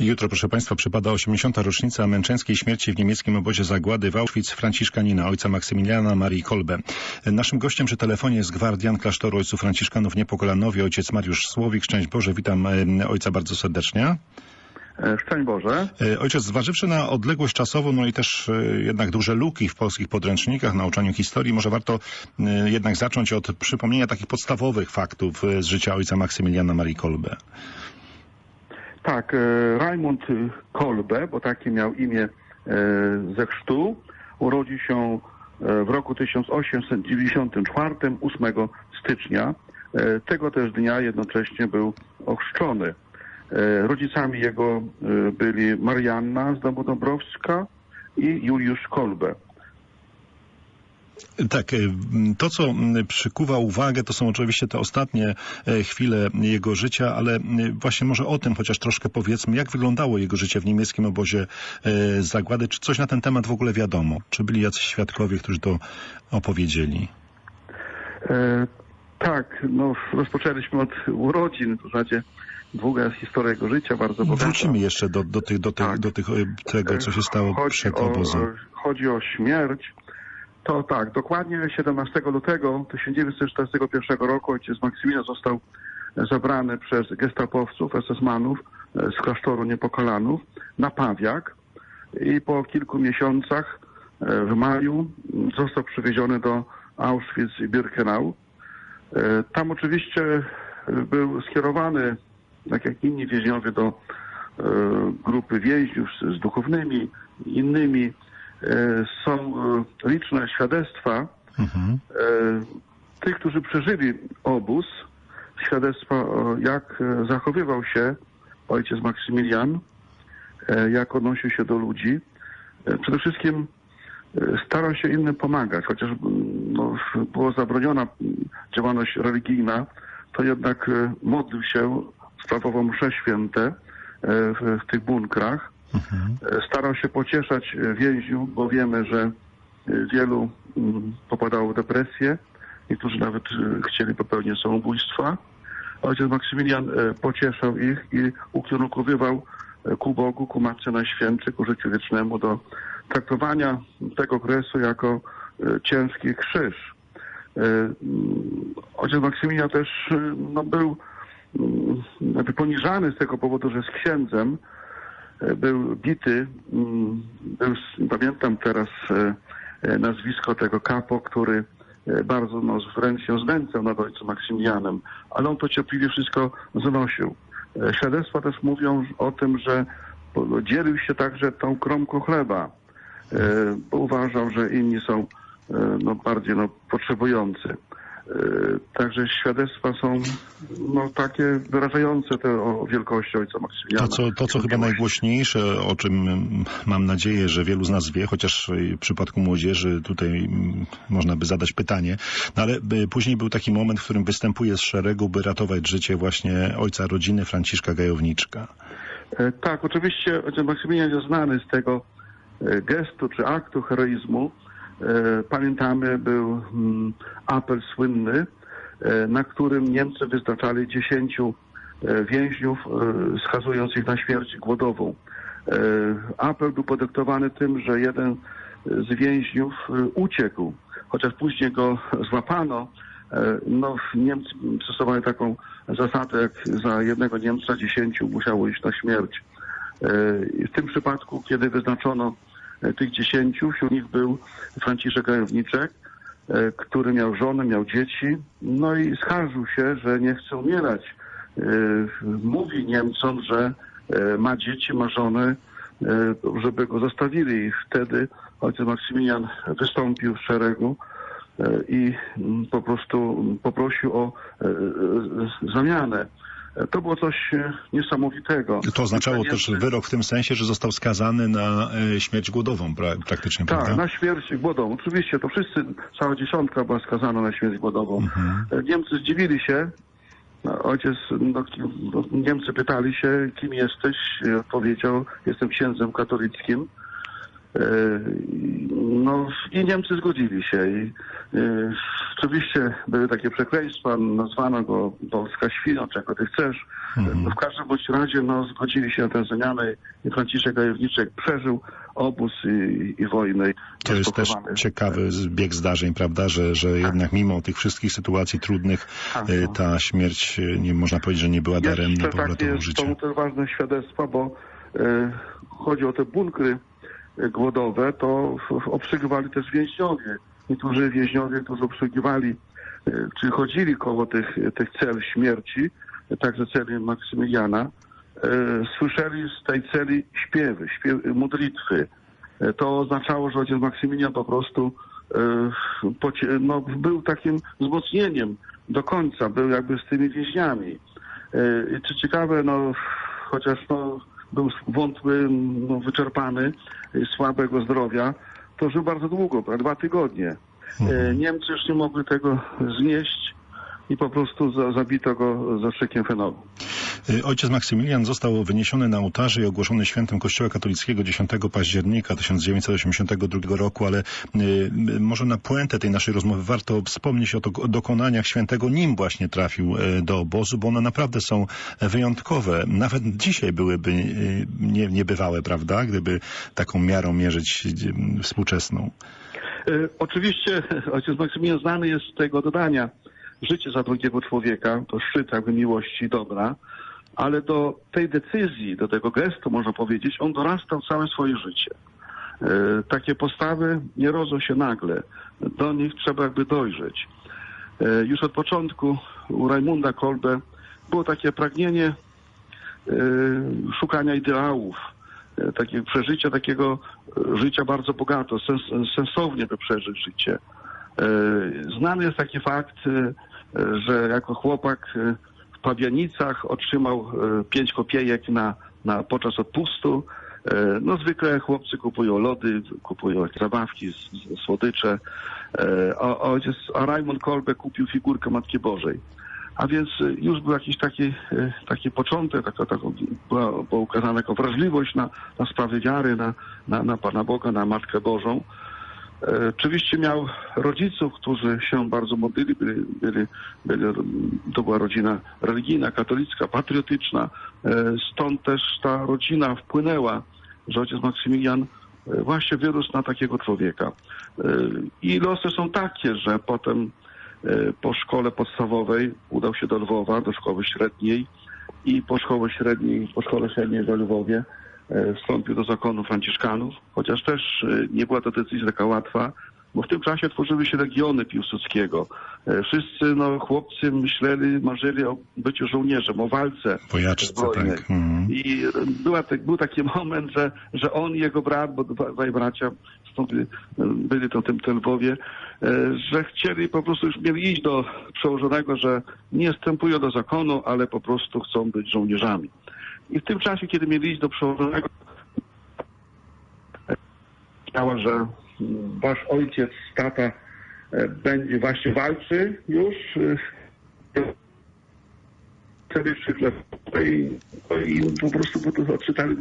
Jutro, proszę Państwa, przypada 80. rocznica męczeńskiej śmierci w niemieckim obozie zagłady w Auschwitz Franciszkanina, ojca Maksymiliana Marii Kolbe. Naszym gościem przy telefonie jest gwardian klasztoru ojców Franciszkanów Niepokolanowi, ojciec Mariusz Słowik. Szczęść Boże, witam e, ojca bardzo serdecznie. E, Szczęść Boże. E, Ojciec, zważywszy na odległość czasową, no i też jednak duże luki w polskich podręcznikach, nauczaniu historii, może warto jednak zacząć od przypomnienia takich podstawowych faktów z życia ojca Maksymiliana Marii Kolbe. Tak, e, Raimund Kolbe, bo takie miał imię e, ze chrztu, urodził się e, w roku 1894, 8 stycznia. Tego też dnia jednocześnie był ochrzczony. Rodzicami jego byli Marianna z i Juliusz Kolbe. Tak, e, to co m, przykuwa uwagę, to są oczywiście te ostatnie e, chwile jego życia, ale m, właśnie może o tym chociaż troszkę powiedzmy, jak wyglądało jego życie w niemieckim obozie e, zagłady, czy coś na ten temat w ogóle wiadomo? Czy byli jacyś świadkowie, którzy to opowiedzieli? E, tak, no rozpoczęliśmy od urodzin, w zasadzie długa jest historia jego życia, bardzo bogata. Wrócimy jeszcze do, do, tych, do, tych, Tak. do tych, e, tego, co się stało chodzi przed o, obozem. Chodzi o śmierć. To tak, dokładnie 17 lutego 1941 roku ojciec Maksymilian został zabrany przez gestapowców, SS-manów e, z klasztoru Niepokolanów na Pawiak i po kilku miesiącach e, w maju m, został przywieziony do Auschwitz i Birkenau. E, Tam oczywiście był skierowany, tak jak inni więźniowie, do grupy więźniów z duchownymi, innymi. E, Są e, liczne świadectwa Mhm. e, tych, którzy przeżyli obóz, świadectwa, jak zachowywał się ojciec Maksymilian, jak odnosił się do ludzi. Przede wszystkim starał się innym pomagać, chociaż no, była zabroniona działalność religijna, to jednak modlił się, sprawował msze święte w, w tych bunkrach. Mhm. Starał się pocieszać e, więźniów, bo wiemy, że e, wielu mm, popadało w depresję, niektórzy nawet e, chcieli popełnić samobójstwa. Ojciec Maksymilian pocieszał ich i ukierunkowywał ku Bogu, ku Matce Najświętszej, ku życiu wiecznemu, do traktowania tego okresu jako ciężki krzyż. Mm, Ojciec Maksymilian też no, był mm, poniżany z tego powodu, że jest księdzem, był bity, mm, był, pamiętam teraz e, e, nazwisko tego kapo, który e, bardzo no, wręcz się znęcał nad ojcem Maksymilianem, ale on to cierpliwie wszystko znosił. E, Świadectwa też mówią o tym, że po- dzielił się także tą kromką chleba, e, bo uważał, że inni są e, no, bardziej no, potrzebujący. E, Także świadectwa są no, takie wyrażające te o wielkości ojca Maksymiliana. To, co, to, co chyba najgłośniejsze, o czym mm, mam nadzieję, że wielu z nas wie, chociaż w przypadku młodzieży tutaj mm, można by zadać pytanie, no ale później był taki moment, w którym występuje z szeregu, by ratować życie właśnie ojca rodziny Franciszka Gajowniczka. E, Tak, oczywiście ojciec Maksymilian jest znany z tego e, gestu czy aktu heroizmu. E, Pamiętamy, był mm, apel słynny, e, na którym Niemcy wyznaczali dziesięciu e, więźniów, skazując ich na śmierć głodową. Apel był podyktowany tym, że jeden z więźniów uciekł, chociaż później go złapano. No, Niemcy stosowali taką zasadę, jak za jednego Niemca dziesięciu musiało iść na śmierć. W tym przypadku, kiedy wyznaczono tych dziesięciu, wśród nich był Franciszek Gajowniczek, e, który miał żonę, miał dzieci, no i skarżył się, że nie chce umierać. E, Mówi Niemcom, że e, ma dzieci, ma żonę, e, żeby go zostawili. I wtedy ojciec Maksymilian wystąpił w szeregu e, i mm, po prostu poprosił o e, e, zamianę. To było coś e, niesamowitego. To oznaczało też wyrok w tym sensie, że został skazany na e, śmierć głodową pra, praktycznie, Tak, prawda? na śmierć głodową. Oczywiście, to wszyscy, cała dziesiątka była skazana na śmierć głodową. Mhm. E, Niemcy zdziwili się. Ojciec, no, Niemcy pytali się, kim jesteś. I Odpowiedział, jestem księdzem katolickim. No i Niemcy zgodzili się i e, oczywiście były takie przekleństwa, nazwano go Polska świno, czego ty chcesz. No, w każdym bądź razie no, zgodzili się na tę zmianę i Franciszek Gajewniczek przeżył obóz i, i wojnę. i To jest też ciekawy bieg zdarzeń, prawda, że, że jednak mimo tych wszystkich sytuacji trudnych Tak, e, no. ta śmierć, e, nie można powiedzieć, że nie była daremna powrotu w jest, życie. są też ważne świadectwa, bo e, chodzi o te bunkry głodowe, to obsługiwali też więźniowie. Niektórzy więźniowie, którzy obsługiwali, e, czy chodzili koło tych, tych cel śmierci, także celi Maksymiliana, e, słyszeli z tej celi śpiewy, śpiewy modlitwy. E, To oznaczało, że ojciec Maksymilian po prostu no, był takim wzmocnieniem do końca, był jakby z tymi więźniami. E, Co ciekawe, no, chociaż no, był wątły, no, wyczerpany, e, słabego zdrowia, to żył bardzo długo, dwa tygodnie. E, Niemcy już nie mogli tego znieść i po prostu za, zabito go zastrzykiem fenolu. Y, Ojciec Maksymilian został wyniesiony na ołtarze i ogłoszony świętym Kościoła katolickiego 10 października 1982 roku, ale y, y, może na puentę tej naszej rozmowy warto wspomnieć o, to, dokonaniach świętego, nim właśnie trafił do obozu, bo one naprawdę są wyjątkowe. Nawet dzisiaj byłyby nie, niebywałe, prawda, gdyby taką miarą mierzyć współczesną. Oczywiście ojciec Maksymilian znany jest z tego dodania życie za drugiego człowieka, to szczyt jakby miłości i dobra, ale do tej decyzji, do tego gestu, można powiedzieć, on dorastał całe swoje życie. E, Takie postawy nie rodzą się nagle. Do nich trzeba jakby dojrzeć. E, Już od początku u Rajmunda Kolbe było takie pragnienie e, szukania ideałów, e, takiego przeżycia takiego życia bardzo bogato, sens, sensownie by przeżyć życie. Znany jest taki fakt, że jako chłopak Pawianicach otrzymał e, pięć kopiejek na, na podczas odpustu. E, No zwykle chłopcy kupują lody, kupują zabawki, słodycze, E, a, ojciec, a Raymond Kolbe kupił figurkę Matki Bożej. A więc już był jakiś taki, taki początek, taka, taka była, była ukazana jako wrażliwość na, na sprawy wiary, na, na, na Pana Boga, na Matkę Bożą. E, Oczywiście miał rodziców, którzy się bardzo modlili, byli, byli, byli, to była rodzina religijna, katolicka, patriotyczna. E, Stąd też ta rodzina wpłynęła, że ojciec Maksymilian e, właśnie wyrósł na takiego człowieka. I losy są takie, że potem po szkole podstawowej udał się do Lwowa, do szkoły średniej i po szkole średniej, po szkole średniej we Lwowie wstąpił do zakonu franciszkanów, chociaż też e, nie była to decyzja taka łatwa, bo w tym czasie tworzyły się legiony Piłsudskiego. E, Wszyscy no, chłopcy myśleli, marzyli o byciu żołnierzem, o walce Wojaczce, zbrojnej. tak. Mhm. I e, była, tak- był taki moment, że, że on i jego brat, bo dwa- dwaj bracia byli, byli to tym Lwowie, e, że chcieli po prostu już mieli iść do przełożonego, że nie wstępują do zakonu, ale po prostu chcą być żołnierzami. I w tym czasie, kiedy mieli iść do przełożonego, chciała, że wasz ojciec, tata e, będzie właśnie walczy już e, wtedy przykład i, i po prostu po to odczytali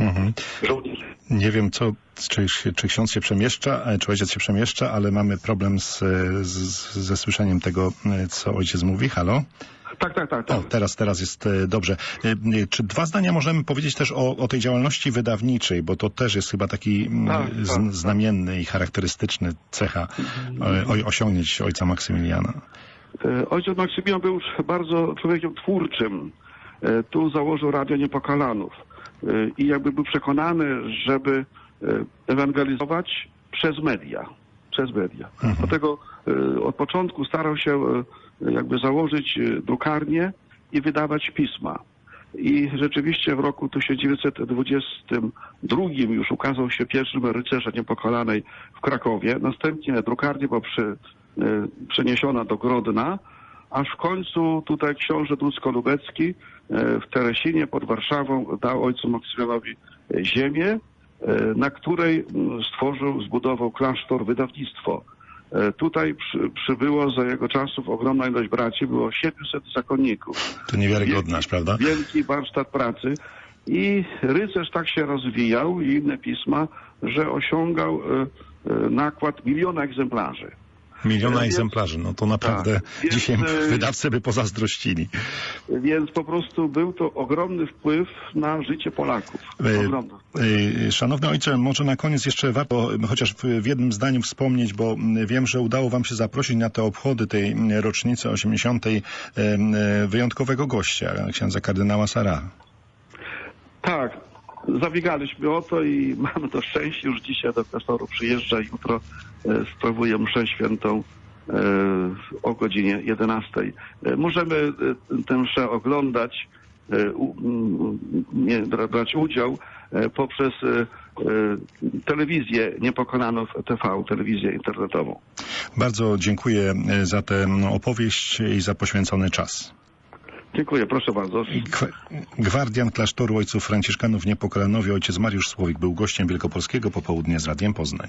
Mhm. Nie wiem, co, czy, czy ksiądz się przemieszcza, e, czy ojciec się przemieszcza, ale mamy problem z, z, ze słyszeniem tego, e, co ojciec mówi. Halo? Tak, tak, tak. O, tak. teraz, teraz jest e, dobrze. E, Czy dwa zdania możemy powiedzieć też o, o tej działalności wydawniczej, bo to też jest chyba taki Tak, tak, z, tak. znamienny i charakterystyczny cecha e, o, osiągnięć ojca Maksymiliana. Ojciec Maksymilian był już bardzo człowiekiem twórczym. Tu założył Radio Niepokalanów i jakby był przekonany, żeby ewangelizować przez media. Przez media. Dlatego e, od początku starał się jakby założyć e, drukarnię i wydawać pisma. I rzeczywiście w roku 1922 już ukazał się pierwszy numer Rycerza Niepokalanej w Krakowie. Następnie drukarnia była przy, e, przeniesiona do Grodna, aż w końcu tutaj książę Drucko-Lubecki e, w Teresinie pod Warszawą dał ojcu Maksymilianowi ziemię, na której mm, stworzył, zbudował klasztor, wydawnictwo. E, Tutaj przy, przybyło za jego czasów ogromna ilość braci, było 700 zakonników To niewiarygodne, prawda? wielki warsztat pracy I rycerz tak się rozwijał i inne pisma, że osiągał e, e, nakład miliona egzemplarzy. Miliona Więc- egzemplarzy, no to naprawdę Tak, dzisiaj e, wydawcy by pozazdrościli. Więc po prostu był to ogromny wpływ na życie Polaków. E, Ogromny. e, Szanowny ojcze, może na koniec jeszcze warto chociaż w jednym zdaniu wspomnieć, bo wiem, że udało wam się zaprosić na te obchody tej rocznicy 80. e, m, e, wyjątkowego gościa, księdza kardynała Sara. Tak, zabiegaliśmy o to i mamy to szczęście. Już dzisiaj do klasztoru przyjeżdża i jutro e, sprawuje mszę świętą e, o godzinie 11. E, możemy tę mszę oglądać, brać udział poprzez telewizję Niepokonanów TV, telewizję internetową. Bardzo dziękuję za tę opowieść i za poświęcony czas. Dziękuję, proszę bardzo. Gwa- Gwardian klasztoru ojców franciszkanów w Niepokalanowie, ojciec Mariusz Słowik był gościem Wielkopolskiego popołudnia z Radiem Poznań.